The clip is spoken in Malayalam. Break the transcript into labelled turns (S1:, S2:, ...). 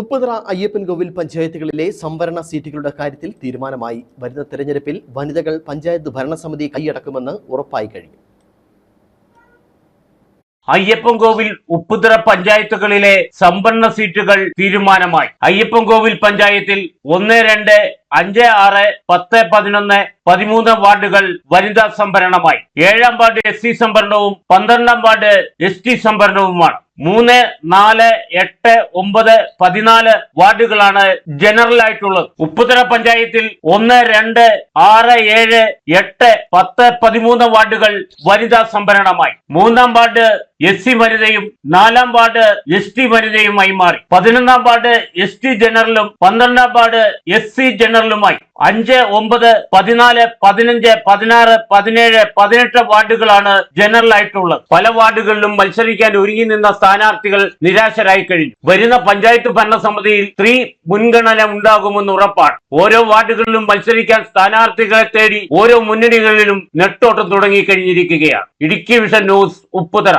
S1: ഉപ്പുതറ അയ്യപ്പൻകോവിൽ പഞ്ചായത്തുകളിലെ സംവരണ സീറ്റുകളുടെ കാര്യത്തിൽ തീരുമാനമായി. വരുന്ന തെരഞ്ഞെടുപ്പിൽ വനിതകൾ പഞ്ചായത്ത് ഭരണസമിതി കൈയടക്കുമെന്ന് ഉറപ്പായി കഴിഞ്ഞു.
S2: അയ്യപ്പൻകോവിൽ ഉപ്പുതറ പഞ്ചായത്തുകളിലെ സംവരണ സീറ്റുകൾ തീരുമാനമായി. അയ്യപ്പൻകോവിൽ പഞ്ചായത്തിൽ ഒന്ന് രണ്ട് അഞ്ച് ആറ് പത്ത് പതിനൊന്ന് പതിമൂന്ന് വാർഡുകൾ വനിതാ സംവരണമായി. ഏഴാം വാർഡ് എസ് സംവരണവും പന്ത്രണ്ടാം വാർഡ് എസ് സംവരണവുമാണ്. മൂന്ന് നാല് എട്ട് ഒമ്പത് പതിനാല് വാർഡുകളാണ് ജനറൽ ആയിട്ടുള്ളത്. ഉപ്പുതറ പഞ്ചായത്തിൽ ഒന്ന് രണ്ട് ആറ് ഏഴ് എട്ട് പത്ത് പതിമൂന്ന് വാർഡുകൾ വനിതാ സംവരണമായി മൂന്നാം വാർഡ് എസ് സി വനിതയും നാലാം വാർഡ് എസ് ടി വനിതയുമായി മാറി. പതിനൊന്നാം വാർഡ് എസ് ടി ജനറലും പന്ത്രണ്ടാം വാർഡ് എസ് സി ജനറലുമായി. അഞ്ച് ഒമ്പത് പതിനാല് പതിനഞ്ച് പതിനാറ് പതിനേഴ് പതിനെട്ട് വാർഡുകളാണ് ജനറൽ ആയിട്ടുള്ളത് പല വാർഡുകളിലും മത്സരിക്കാൻ ഒരുങ്ങി നിന്ന സ്ഥാനാർത്ഥികൾ നിരാശരായി കഴിഞ്ഞു. വരുന്ന പഞ്ചായത്ത് ഭരണസമിതിയിൽ സ്ത്രീ മുൻഗണന ഉണ്ടാകുമെന്ന് ഉറപ്പാണ്. ഓരോ വാർഡുകളിലും മത്സരിക്കാൻ സ്ഥാനാർത്ഥികളെ തേടി ഓരോ മുന്നണികളിലും നെട്ടോട്ടം തുടങ്ങി കഴിഞ്ഞിരിക്കുകയാണ്. Idukki vision news Upputhara.